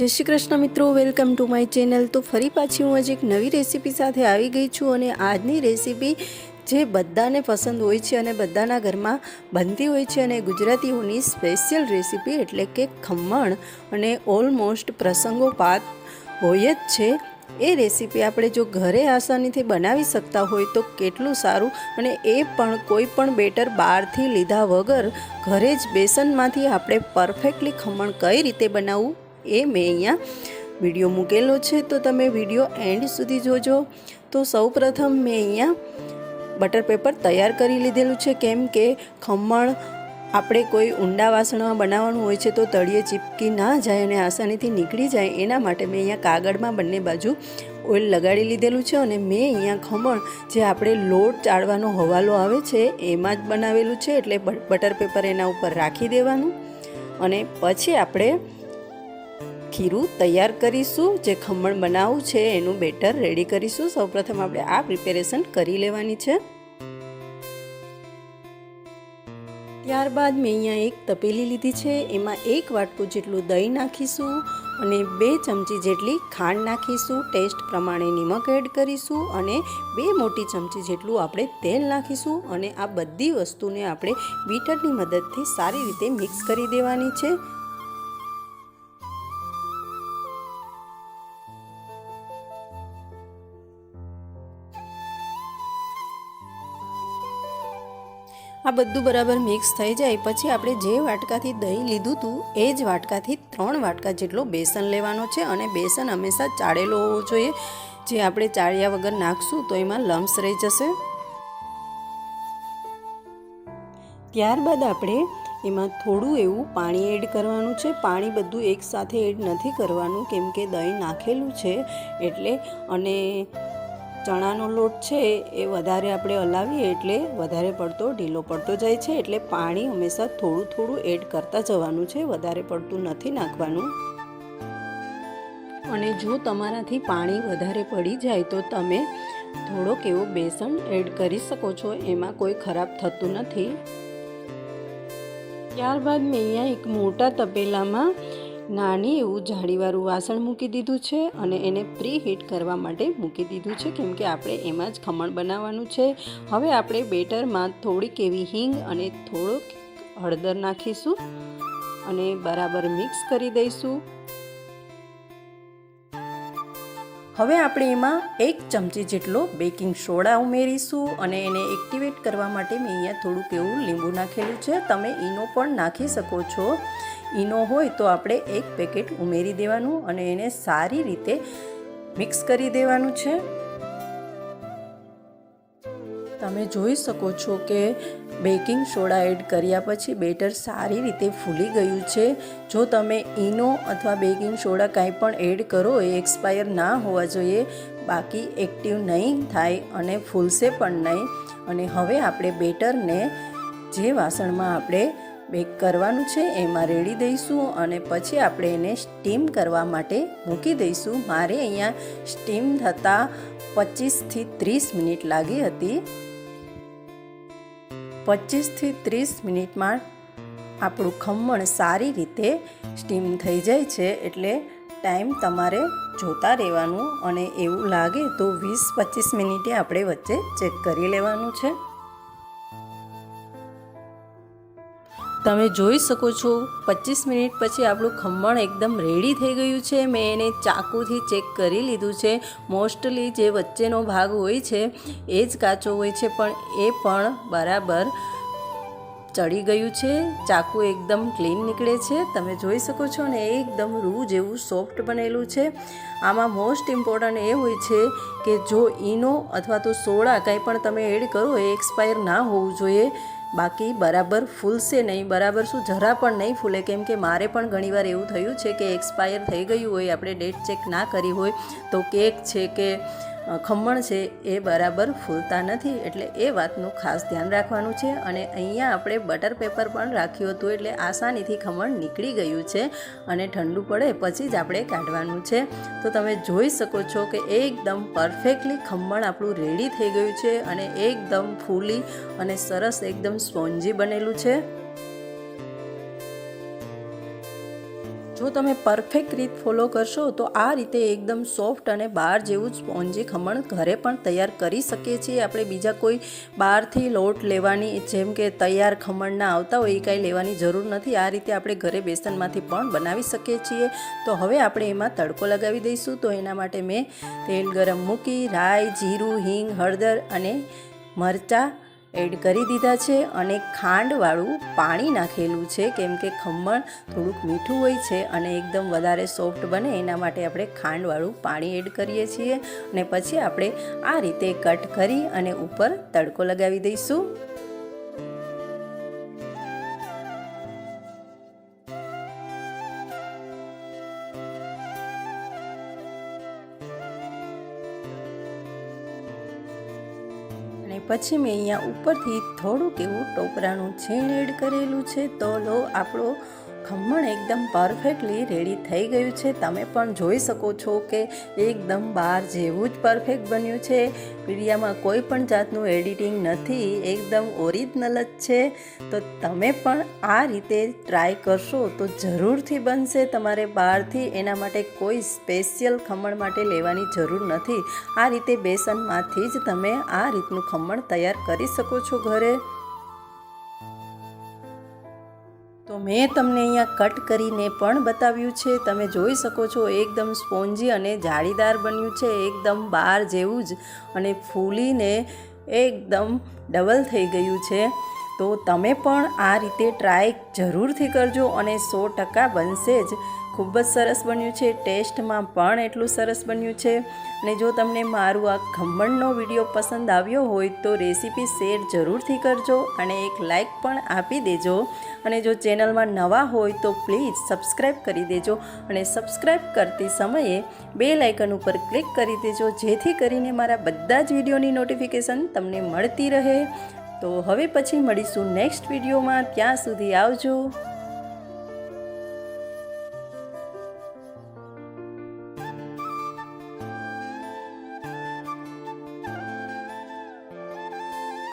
જય શ્રી કૃષ્ણ મિત્રો, welcome to my channel. તો ફરી પાછી હું આજે એક નવી રેસીપી સાથે આવી ગઈ છું અને આજની રેસીપી જે બધાને પસંદ હોય છે અને બધાના ઘરમાં બનતી હોય છે અને ગુજરાતીઓની સ્પેશિયલ રેસીપી એટલે કે ખમણ અને ઓલમોસ્ટ પ્રસંગોપાત હોય જ છે. એ રેસીપી આપણે જો ઘરે આસાનીથી બનાવી શકતા હોય તો કેટલું સારું અને એ પણ કોઈ પણ બેટર બહારથી લીધા વગર ઘરે જ બેસનમાંથી આપણે પરફેક્ટલી ખમણ કઈ રીતે બનાવવું? એ મેં અહીંયા વીડિયો મૂકેલો છે. તો તમે વીડિયો એન્ડ સુધી જોજો. તો સૌપ્રથમ મેં અહીંયા બટર પેપર તૈયાર કરી લીધેલું છે. કેમ કે ખમણ આપણે કોઈ ઊંડા વાસણમાં બનાવવાનું હોય છે તો તળિયે ચીપકી ના જાય અને આસાનીથી નીકળી જાય એના માટે મેં અહીંયા કાગળમાં બંને બાજુ ઓઇલ લગાડી લીધેલું છે અને મેં અહીંયા ખમણ જે આપણે લોટ ચાળવાનો હવાલો આવે છે એમાં જ બનાવેલું છે. એટલે બટર પેપર એના ઉપર રાખી દેવાનું અને પછી આપણે ખીરું તૈયાર કરીશું, જે ખમણ બનાવવું છે, એનું બેટર રેડી કરીશું. સૌપ્રથમ આપણે આ પ્રિપેરેશન કરી લેવાની છે. ત્યારબાદ મેં અહીંયા એક તપેલી લીધી છે, એમાં એક વાટકું જેટલું દહીં નાખીશું અને બે ચમચી જેટલી ખાંડ નાખીશું. ટેસ્ટ પ્રમાણે નિમક એડ કરીશું અને બે મોટી ચમચી જેટલું આપણે તેલ નાખીશું અને આ બધી વસ્તુને આપણે બીટરની મદદથી સારી રીતે મિક્સ કરી દેવાની છે. આ બધું બરાબર મિક્સ થઈ જાય. પછી આપણે જે વાટકાથી દહીં લીધું હતું એ જ વાટકાથી ત્રણ વાટકા જેટલો બેસન લેવાનો છે અને બેસન હંમેશા ચાળેલો હોવો જોઈએ. જે આપણે ચાળ્યા વગર નાખશું તો એમાં લમ્સ રહી જશે. ત્યારબાદ આપણે એમાં થોડું એવું પાણી એડ કરવાનું છે. પાણી બધું એકસાથે એડ નથી કરવાનું, કેમ કે દહીં નાખેલું છે એટલે અને ચણાનો લોટ છે એ વધારે આપણે હલાવીએ એટલે વધારે પડતો ઢીલો પડતો જાય છે એટલે પાણી હંમેશા થોડું થોડું એડ કરતા જવાનું છે, વધારે પડતું નથી નાખવાનું. અને જો તમારાથી પાણી વધારે પડી જાય તો તમે થોડોક એવો બેસન એડ કરી શકો છો, એમાં કોઈ ખરાબ થતું નથી. ત્યારબાદ મેં અહીંયા એક મોટા તપેલામાં નાની એવું જાળીવાળું વાસણ મૂકી દીધું છે અને એને પ્રી હીટ કરવા માટે મૂકી દીધું છે, કેમ કે આપણે એમાં જ ખમણ બનાવવાનું છે. હવે આપણે બેટરમાં થોડીક એવી હિંગ અને થોડોક હળદર નાખીશું અને બરાબર મિક્સ કરી દઈશું. હવે આપણે એમાં એક ચમચી જેટલો બેકિંગ સોડા ઉમેરીશું અને એને એક્ટિવેટ કરવા માટે મેં અહીંયા થોડુંક એવું લીંબુ નાખેલું છે. તમે ઈનો પણ નાખી શકો છો. ઈનો હોય તો આપણે એક પેકેટ ઉમેરી દેવાનું અને એને સારી રીતે મિક્સ કરી દેવાનું છે. તમે જોઈ શકો છો કે બેકિંગ સોડા એડ કર્યા પછી બેટર સારી રીતે ફૂલી ગયું છે. જો તમે ઈનો અથવા બેકિંગ સોડા કાંઈ પણ એડ કરો એ એક્સપાયર ના હોવા જોઈએ. બાકી એક્ટિવ નહીં થાય અને ફૂલશે પણ નહીં. અને હવે આપણે બેટરને જે વાસણમાં આપણે બેક કરવાનું છે, એમાં રેડી દઈશું અને પછી આપણે એને સ્ટીમ કરવા માટે મૂકી દઈશું. મારે અહીંયા સ્ટીમ થતાં પચીસથી ત્રીસ મિનિટ લાગી હતી. પચીસથી ત્રીસ મિનિટમાં આપણું ખમણ સારી રીતે સ્ટીમ થઈ જાય છે, એટલે ટાઈમ તમારે જોતા રહેવાનું અને એવું લાગે તો વીસ પચીસ મિનિટે આપણે વચ્ચે ચેક કરી લેવાનું છે. તમે જોઈ શકો છો પચીસ મિનિટ પછી આપણું ખમણ એકદમ રેડી થઈ ગયું છે. મેં એને ચાકુથી ચેક કરી લીધું છે. મોસ્ટલી જે વચ્ચેનો ભાગ હોય છે, એ જ કાચો હોય છે, પણ એ પણ બરાબર ચડી ગયું છે. ચાકુ એકદમ ક્લીન નીકળે છે. તમે જોઈ શકો છો ને એકદમ રૂ જેવું સોફ્ટ બનેલું છે. આમાં મોસ્ટ ઇમ્પોર્ટન્ટ એ હોય છે કે જો ઈનો અથવા તો સોડા કંઈ પણ તમે એડ કરો, એ એક્સપાયર ના હોવું જોઈએ. બાકી બરાબર ફૂલશે નહીં, બરાબર શું જરા પણ નહીં ફૂલે? કેમ કે મારે પણ ઘણીવાર એવું થયું છે કે એક્સપાયર થઈ ગયું હોય, આપણે ડેટ ચેક ના કરી હોય, તો કેક છે કે ખમણ છે એ બરાબર ફૂલતા નથી એટલે એ વાતનું ખાસ ધ્યાન રાખવાનું છે અને અહીંયા આપણે બટર પેપર પણ રાખ્યું હતું એટલે આસાનીથી ખમણ નીકળી ગયું છે અને ઠંડુ પડે પછી જ આપણે કાઢવાનું છે. તો તમે જોઈ શકો છો કે એકદમ પરફેક્ટલી ખમણ આપણું રેડી થઈ ગયું છે અને એકદમ ફૂલી અને સરસ એકદમ સ્પોન્જી બનેલું છે. જો તમે પરફેક્ટ રીત ફોલો કરશો, તો આ રીતે એકદમ સોફ્ટ અને બહાર જેવું જ સ્પોન્જી ખમણ ઘરે પણ તૈયાર કરી શકીએ છીએ. આપણે બીજા કોઈ બહારથી લોટ લેવાની, જેમ કે તૈયાર ખમણના આવતા હોય, એ કાંઈ લેવાની જરૂર નથી. આ રીતે આપણે ઘરે બેસનમાંથી પણ બનાવી શકીએ છીએ. તો હવે આપણે એમાં તડકો લગાવી દઈશું. તો એના માટે મેં તેલ ગરમ મૂકી, રાઈ, જીરું, હિંગ, હળદર અને મરચાં એડ કરી દીધા છે અને ખાંડવાળું પાણી નાખેલું છે, કેમ કે ખમણ થોડુંક મીઠું હોય છે અને એકદમ વધારે સોફ્ટ બને, એના માટે આપણે ખાંડવાળું પાણી એડ કરીએ છીએ અને પછી આપણે આ રીતે કટ કરી અને ઉપર તડકો લગાવી દઈશું. પછી મેં અહીંયા ઉપરથી થોડુંક એવું ટોપરાનું છીણ એડ કરેલું છે. તો લો આપણો ખમણ એકદમ પરફેક્ટલી રેડી થઈ ગયું છે. તમે પણ જોઈ શકો છો કે એકદમ બહાર જેવું જ પરફેક્ટ બન્યું છે. વિડીયામાં કોઈ પણ જાતનું એડિટિંગ નથી, એકદમ ઓરિજિનલ જ છે. તો તમે પણ આ રીતે ટ્રાય કરશો તો જરૂરથી બનશે તમારે બહારથી. એના માટે કોઈ સ્પેશિયલ ખમણ માટે લેવાની જરૂર નથી. આ રીતે બેસનમાંથી જ તમે આ રીતનું ખમણ તૈયાર કરી શકો છો ઘરે. મેં તમને અહીંયા કટ કરીને પણ બતાવ્યું છે. તમે જોઈ શકો છો, એકદમ સ્પોન્જી અને જાળીદાર બન્યું છે, એકદમ બહાર જેવું જ અને ફૂલીને એકદમ ડબલ થઈ ગયું છે. તો તમે પણ આ રીતે ટ્રાય જરૂરથી કરજો અને સો ટકા બનશે જ. ખૂબ જ સરસ બન્યું છે, ટેસ્ટમાં પણ એટલું સરસ બન્યું છે. અને જો તમને મારું આ ખમણનો વીડિયો પસંદ આવ્યો હોય તો રેસીપી શેર જરૂરથી કરજો અને એક લાઇક પણ આપી દેજો. અને જો ચેનલમાં નવા હોય તો પ્લીઝ સબસ્ક્રાઈબ કરી દેજો અને સબસ્ક્રાઈબ કરતી સમયે બે લાઇકન ઉપર ક્લિક કરી દેજો, જેથી કરીને મારા બધા જ વિડીયોની નોટિફિકેશન તમને મળતી રહે. તો હવે પછી મળીશું નેક્સ્ટ વિડીયોમાં. ત્યાં સુધી આવજો.